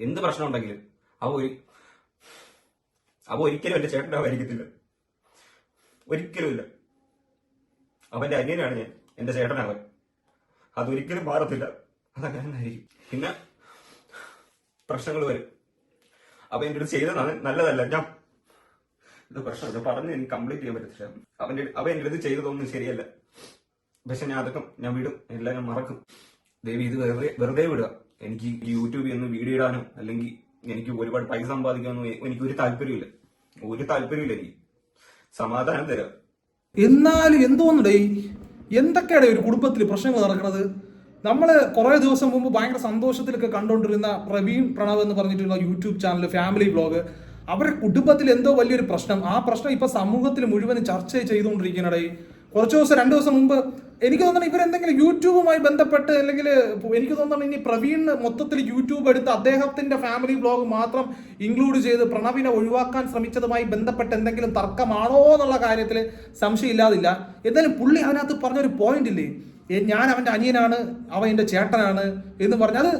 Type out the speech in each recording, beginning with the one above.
എന്ത് പ്രശ്നം ഉണ്ടെങ്കിലും അവ ഒരു അവ ഒരിക്കലും എന്റെ ചേട്ടനാവായിരിക്കത്തില്ല ഒരിക്കലും ഇല്ല. അവന്റെ അന്യനാണ് ഞാൻ. എന്റെ ചേട്ടനാവൻ അതൊരിക്കലും മാറത്തില്ല. അതങ്ങനെ ആയിരിക്കും പിന്നെ പ്രശ്നങ്ങൾ വരും. അവ എന്റെ അടുത്ത് ചെയ്തത് നല്ലതല്ല. ഞാൻ ഇത് പ്രശ്നം. ഇത് പറഞ്ഞ് എനിക്ക് കംപ്ലീറ്റ് ചെയ്യാൻ പറ്റത്തില്ല. അവന്റെ അവ എന്റെ അടുത്ത് ചെയ്തതൊന്നും ശരിയല്ല. പക്ഷെ ഞാൻ അതൊക്കെ ഞാൻ വിടും. എല്ലാം ഞാൻ മറക്കും. ദേവി ഇത് വെറുതെ വെറുതെ വിടുക. എനിക്ക് യൂട്യൂബിൽ ഒന്ന് വീഡിയോ ഇടാനോ അല്ലെങ്കിൽ എനിക്ക് ഒരുപാട് പൈസ സമ്പാദിക്കാനോ എനിക്ക് ഒരു താല്പര്യമില്ല. ഒരു താല്പര്യമില്ല എനിക്ക്. സമാധാനം തരാം. എന്നാലും എന്തോന്നുടേ എന്തൊക്കെയാണ് ഒരു കുടുംബത്തിൽ പ്രശ്നങ്ങൾ നടക്കുന്നത് നമ്മൾ കുറേ ദിവസം മുമ്പ് ഭയങ്കര സന്തോഷത്തിലൊക്കെ കണ്ടുകൊണ്ടിരുന്ന പ്രവീൺ പ്രണവ് എന്ന് പറഞ്ഞിട്ടുള്ള യൂട്യൂബ് ചാനൽ ഫാമിലി ബ്ലോഗ് അവരുടെ കുടുംബത്തിൽ എന്തോ വലിയൊരു പ്രശ്നം. ആ പ്രശ്നം ഇപ്പൊ സമൂഹത്തിൽ മുഴുവൻ ചർച്ച ചെയ്തുകൊണ്ടിരിക്കുന്നടേ കുറച്ച് ദിവസം രണ്ട് ദിവസം മുമ്പ് എനിക്ക് തോന്നുന്നു ഇവരെന്തെങ്കിലും യൂട്യൂബുമായി ബന്ധപ്പെട്ട് അല്ലെങ്കിൽ എനിക്ക് തോന്നുന്നു ഇനി പ്രവീൺ മൊത്തത്തിൽ യൂട്യൂബ് എടുത്ത് അദ്ദേഹത്തിന്റെ ഫാമിലി ബ്ലോഗ് മാത്രം ഇൻക്ലൂഡ് ചെയ്ത് പ്രണവിനെ ഒഴിവാക്കാൻ ശ്രമിച്ചതുമായി ബന്ധപ്പെട്ട് എന്തെങ്കിലും തർക്കമാണോ എന്നുള്ള കാര്യത്തിൽ സംശയമില്ലാതില്ല. എന്തായാലും പുള്ളി അതിനകത്ത് പറഞ്ഞൊരു പോയിന്റ് ഇല്ലേ? ഞാൻ അവന്റെ അനിയനാണ് അവൻ എന്റെ ചേട്ടനാണ് എന്ന് പറഞ്ഞ അത്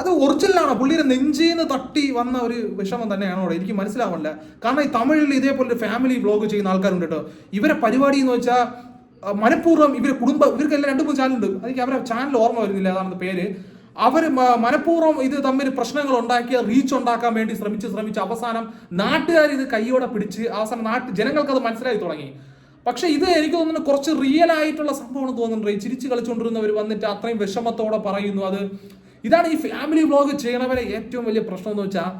അത് ഒറിജിനലാണോ പുള്ളിയുടെ നെഞ്ചിൽ നിന്ന് തട്ടി വന്ന ഒരു വിഷമം തന്നെയാണോ? എനിക്ക് മനസ്സിലാവണില്ല. കാരണം ഈ തമിഴിൽ ഇതേപോലെ ഒരു ഫാമിലി ബ്ലോഗ് ചെയ്യുന്ന ആൾക്കാരുണ്ട് കേട്ടോ. ഇവരെ പരിപാടി എന്ന് വെച്ചാൽ മനഃപൂർവം ഇവർ കുടുംബം ഇവർക്കെല്ലാം രണ്ട് മൂന്ന് ചാനലുണ്ട്. എനിക്ക് അവരെ ചാനൽ ഓർമ്മ വരുന്നില്ല അതാണ് പേര്. അവർ മനഃപൂർവം ഇത് തമ്മിൽ പ്രശ്നങ്ങൾ ഉണ്ടാക്കിയ റീച്ച് ഉണ്ടാക്കാൻ വേണ്ടി ശ്രമിച്ച് ശ്രമിച്ച് അവസാനം നാട്ടുകാർ ഇത് കൈയോടെ പിടിച്ച് അവസാനം നാട്ട് ജനങ്ങൾക്ക് അത് മനസ്സിലായി തുടങ്ങി. പക്ഷെ ഇത് എനിക്ക് തോന്നുന്നു കുറച്ച് റിയൽ ആയിട്ടുള്ള സംഭവമാണ് തോന്നുന്നുണ്ട്. ഈ ചിരിച്ച് കളിച്ചുകൊണ്ടിരുന്നവർ വന്നിട്ട് അത്രയും വിഷമത്തോടെ പറയുന്നു. അത് ഇതാണ് ഈ ഫാമിലി വ്ലോഗ് ചെയ്യണവരെ ഏറ്റവും വലിയ പ്രശ്നം എന്ന് വെച്ചാൽ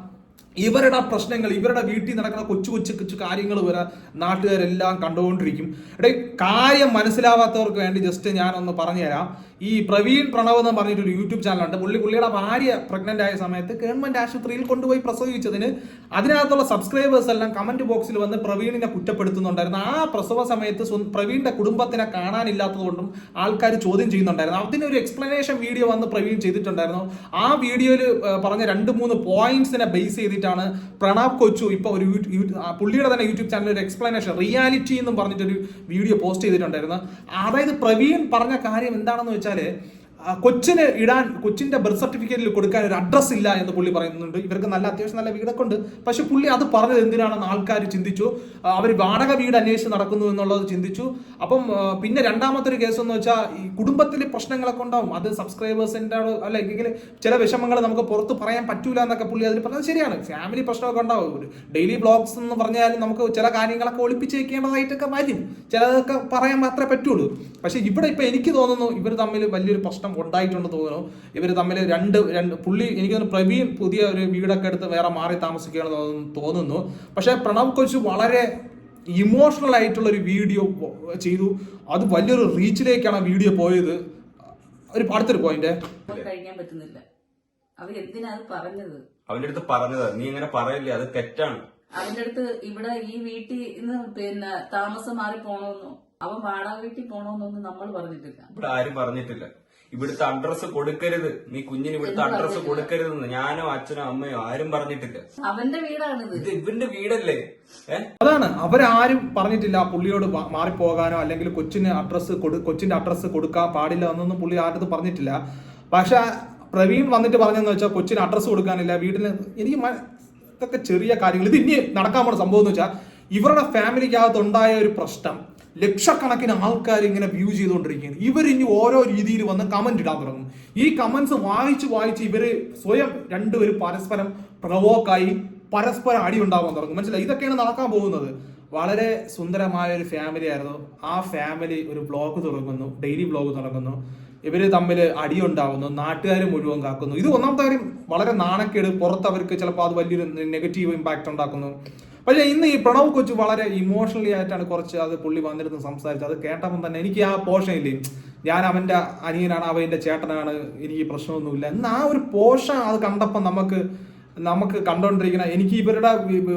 ഇവരുടെ പ്രശ്നങ്ങൾ ഇവരുടെ വീട്ടിൽ നടക്കുന്ന കൊച്ചു കൊച്ചു കൊച്ചു കാര്യങ്ങൾ വരെ നാട്ടുകാരെല്ലാം കണ്ടുകൊണ്ടിരിക്കും. ഇവിടെ കാര്യം മനസ്സിലാവാത്തവർക്ക് വേണ്ടി ജസ്റ്റ് ഞാനൊന്ന് പറഞ്ഞുതരാം. ഈ പ്രവീൺ പ്രണവ് എന്ന് പറഞ്ഞിട്ടൊരു യൂട്യൂബ് ചാനലുണ്ട്. പുള്ളി പുള്ളിയുടെ ഭാര്യ പ്രഗ്നന്റ് ആയ സമയത്ത് ഗവൺമെന്റ് ആശുപത്രിയിൽ കൊണ്ടുപോയി പ്രസവിച്ചതിന് അതിനകത്തുള്ള സബ്സ്ക്രൈബേഴ്സ് എല്ലാം കമന്റ് ബോക്സിൽ വന്ന് പ്രവീണിനെ കുറ്റപ്പെടുത്തുന്നുണ്ടായിരുന്നു. ആ പ്രസവ സമയത്ത് പ്രവീണിന്റെ കുടുംബത്തിനെ കാണാനില്ലാത്തതുകൊണ്ടും ആൾക്കാർ ചോദ്യം ചെയ്യുന്നുണ്ടായിരുന്നു. അതിനൊരു എക്സ്പ്ലനേഷൻ വീഡിയോ വന്ന് പ്രവീൺ ചെയ്തിട്ടുണ്ടായിരുന്നു. ആ വീഡിയോയിൽ പറഞ്ഞ രണ്ട് മൂന്ന് പോയിന്റ്സിനെ ബേസ് ചെയ്തിട്ടാണ് പ്രണാബ് കൊച്ചു ഇപ്പൊ ഒരു പുള്ളിയുടെ തന്നെ യൂട്യൂബ് ചാനലിൽ ഒരു എക്സ്പ്ലനേഷൻ റിയാലിറ്റി എന്നും പറഞ്ഞിട്ടൊരു വീഡിയോ പോസ്റ്റ് ചെയ്തിട്ടുണ്ടായിരുന്നു. അതായത് പ്രവീൺ പറഞ്ഞ കാര്യം എന്താണെന്ന് വെച്ചാൽ ആ, കൊച്ചിന് ഇടാൻ കൊച്ചിന്റെ ബർത്ത് സർട്ടിഫിക്കറ്റിൽ കൊടുക്കാൻ ഒരു അഡ്രസ് ഇല്ല എന്ന് പുള്ളി പറയുന്നുണ്ട്. ഇവർക്ക് നല്ല അത്യാവശ്യം നല്ല വീടൊക്കെ ഉണ്ട് പക്ഷെ പുള്ളി അത് പറഞ്ഞത് എന്തിനാണെന്ന് ആൾക്കാർ ചിന്തിച്ചു. അവർ വാടക വീട് അന്വേഷിച്ച് നടക്കുന്നു എന്നുള്ളത് ചിന്തിച്ചു. അപ്പം പിന്നെ രണ്ടാമത്തെ ഒരു കേസ് എന്ന് വെച്ചാൽ ഈ കുടുംബത്തിലെ പ്രശ്നങ്ങളൊക്കെ ഉണ്ടാവും. അത് സബ്സ്ക്രൈബേഴ്സിന്റെ അല്ലെങ്കിൽ ചില വിഷമങ്ങൾ നമുക്ക് പുറത്ത് പറയാൻ പറ്റൂല എന്നൊക്കെ പുള്ളി അതിൽ പറഞ്ഞത് ശരിയാണ്. ഫാമിലി പ്രശ്നമൊക്കെ ഉണ്ടാവും. ഒരു ഡെയിലി ബ്ലോഗ്സ് എന്ന് പറഞ്ഞാൽ നമുക്ക് ചില കാര്യങ്ങളൊക്കെ ഒളിപ്പിച്ച് വെക്കേണ്ടതായിട്ടൊക്കെ വരും. ചിലതൊക്കെ പറയാൻ മാത്രമേ പറ്റുള്ളൂ. പക്ഷേ ഇവിടെ ഇപ്പം എനിക്ക് തോന്നുന്നു ഇവർ തമ്മിൽ വലിയൊരു പ്രശ്നം ഉണ്ടായിട്ടുണ്ടെന്ന് തോന്നുന്നു. ഇവർ തമ്മിൽ രണ്ട് രണ്ട് പുള്ളി എനിക്ക് തോന്നുന്നു പ്രവീൺ പുതിയ ഒരു വീടൊക്കെ എടുത്ത് വേറെ മാറി താമസിക്കുകയാണെന്ന് തോന്നുന്നു- പക്ഷേ പ്രണവ് കൊച്ചു വളരെ ഇമോഷണൽ ആയിട്ടുള്ള ഒരു വീഡിയോ ചെയ്തു. അത് വലിയൊരു റീച്ചിലേക്കാണ് ആ വീഡിയോ പോയത്. ഒരു അടുത്തൊരു പോയിന്റ് അവൻ കഴിക്കാൻ പറ്റുന്നില്ല. അത് പറഞ്ഞത്? അവന്റെ അടുത്ത് പറഞ്ഞത്. നീ ഇങ്ങനെ പറയില്ലേ? അത് തെറ്റാണ്. അവന്റെ അടുത്ത് ഇവിടെ ഈ വീട്ടിൽ നിന്ന് പിന്നെ താമസം മാറി പോണോന്നോ? അവൻ വാടക വീട്ടിൽ പോണോന്നൊന്നും നമ്മൾ പറഞ്ഞിട്ടില്ല. ഇവിടെ ആരും പറഞ്ഞിട്ടില്ല. ഇവിടുത്തെ അഡ്രസ് കൊടുക്കരുത്. നീ കുഞ്ഞിന് ഇവിടുത്തെ അഡ്രസ് കൊടുക്കരുത് കൊടുക്കരുതെന്ന് ഞാനോ അച്ഛനോ അമ്മയോ ആരും പറഞ്ഞിട്ടില്ല. അവന്റെ വീടാണ് ഇത് ഇവന്റെ വീടല്ലേ? അതാണ്. അവരാരും പറഞ്ഞിട്ടില്ല പുള്ളിയോട് മാറിപ്പോകാനോ അല്ലെങ്കിൽ കൊച്ചിന് അഡ്രസ് കൊച്ചിന്റെ അഡ്രസ് കൊടുക്കാൻ പാടില്ല എന്നൊന്നും പുള്ളി ആരുടെ പറഞ്ഞിട്ടില്ല. പക്ഷെ പ്രവീൺ വന്നിട്ട് പറഞ്ഞെന്ന് വെച്ചാൽ കൊച്ചിന് അഡ്രസ് കൊടുക്കാനില്ല. വീട്ടിൽ എനിക്ക് ഇതൊക്കെ ചെറിയ കാര്യങ്ങൾ. ഇത് ഇനി നടക്കാൻ പോണ സംഭവം എന്ന് വെച്ചാൽ ഇവരുടെ ഫാമിലിക്കകത്ത് ഉണ്ടായ ഒരു പ്രശ്നം. ലക്ഷക്കണക്കിന് ആൾക്കാർ ഇങ്ങനെ വ്യൂ ചെയ്തുകൊണ്ടിരിക്കുകയാണ്. ഇവർ ഇനി ഓരോ രീതിയിൽ വന്ന് കമന്റ് ഇടാൻ തുടങ്ങും. ഈ കമന്റ്സ് വായിച്ച് വായിച്ച് ഇവർ സ്വയം രണ്ടുപേരും പരസ്പരം പ്രവോക്കായി പരസ്പരം അടി ഉണ്ടാവാൻ തുടങ്ങും. മനസ്സിലായി? ഇതൊക്കെയാണ് നടക്കാൻ പോകുന്നത്. വളരെ സുന്ദരമായ ഒരു ഫാമിലി ആയിരുന്നു. ആ ഫാമിലി ഒരു ബ്ലോഗ് തുടങ്ങുന്നു. ഡെയിലി ബ്ലോഗ് തുടങ്ങുന്നു. ഇവർ തമ്മിൽ അടി ഉണ്ടാവുന്നു. നാട്ടുകാർ മുഴുവൻ കാക്കുന്നു. ഇത് ഒന്നാമത്തെ കാര്യം വളരെ നാണക്കേട്. പുറത്ത് അവർക്ക് ചിലപ്പോൾ അത് വലിയൊരു നെഗറ്റീവ് ഇമ്പാക്റ്റ് ഉണ്ടാക്കുന്നു. പക്ഷേ ഇന്ന് ഈ പ്രണവ് കൊച്ചു വളരെ ഇമോഷണലി ആയിട്ടാണ് കുറച്ച് അത് പുള്ളി വന്നിരുന്ന് സംസാരിച്ചത്. അത് കേട്ടപ്പം തന്നെ എനിക്ക് ആ പോഷൻ ഇല്ലേ ഞാൻ അവന്റെ അനിയനാണ് അവ എന്റെ ചേട്ടനാണ് എനിക്ക് പ്രശ്നമൊന്നുമില്ല. എന്നാ ആ ഒരു പോഷൻ അത് കണ്ടപ്പം നമുക്ക് നമുക്ക് കണ്ടുകൊണ്ടിരിക്കുന്ന എനിക്ക് ഇവരുടെ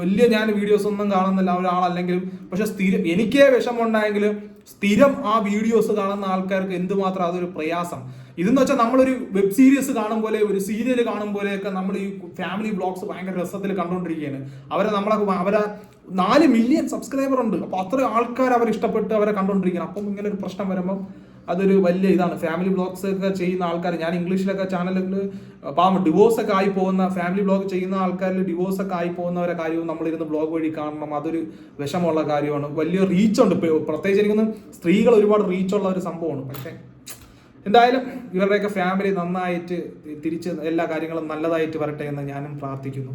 വലിയ ഞാൻ വീഡിയോസ് ഒന്നും കാണുന്നില്ല ഒരാളല്ലെങ്കിലും പക്ഷെ സ്ഥിരം എനിക്കേ വിഷമമുണ്ടായെങ്കിലും സ്ഥിരം ആ വീഡിയോസ് കാണുന്ന ആൾക്കാർക്ക് എന്തുമാത്രം അതൊരു പ്രയാസം. ഇതെന്ന് വെച്ചാൽ നമ്മളൊരു വെബ് സീരീസ് കാണും പോലെ ഒരു സീരിയൽ കാണും പോലെയൊക്കെ നമ്മൾ ഈ ഫാമിലി ബ്ലോഗ്സ് ഭയങ്കര രസത്തിൽ കണ്ടുകൊണ്ടിരിക്കുകയാണ് അവരെ നമ്മളെ അവരെ നാല് മില്യൺ സബ്സ്ക്രൈബർ ഉണ്ട്. അപ്പൊ അത്ര ആൾക്കാർ അവർ ഇഷ്ടപ്പെട്ട് അവരെ കണ്ടുകൊണ്ടിരിക്കുകയാണ് അപ്പം ഇങ്ങനെ ഒരു പ്രശ്നം വരുമ്പം അതൊരു വലിയ ഇതാണ്. ഫാമിലി ബ്ലോഗ്സ് ഒക്കെ ചെയ്യുന്ന ആൾക്കാർ ഞാൻ ഇംഗ്ലീഷിലൊക്കെ ചാനലുകൾ പാവം ഡിവോഴ്സ് ഒക്കെ ആയി പോകുന്ന ഫാമിലി ബ്ലോഗ് ചെയ്യുന്ന ആൾക്കാരിൽ ഡിവോഴ്സ് ഒക്കെ ആയി പോകുന്നവരെ കാര്യവും നമ്മളിരുന്ന് ബ്ലോഗ് വഴി കാണണം. അതൊരു വിഷമമുള്ള കാര്യമാണ്. വലിയ റീച്ച് ഉണ്ട്. ഇപ്പൊ പ്രത്യേകിച്ച് എനിക്കൊന്ന് സ്ത്രീകൾ ഒരുപാട് റീച്ചുള്ള ഒരു സംഭവമാണ്. പക്ഷേ എന്തായാലും ഇവരുടെയൊക്കെ ഫാമിലി നന്നായിട്ട് തിരിച്ച് എല്ലാ കാര്യങ്ങളും നല്ലതായിട്ട് വരട്ടെ എന്ന് ഞാനും പ്രാർത്ഥിക്കുന്നു.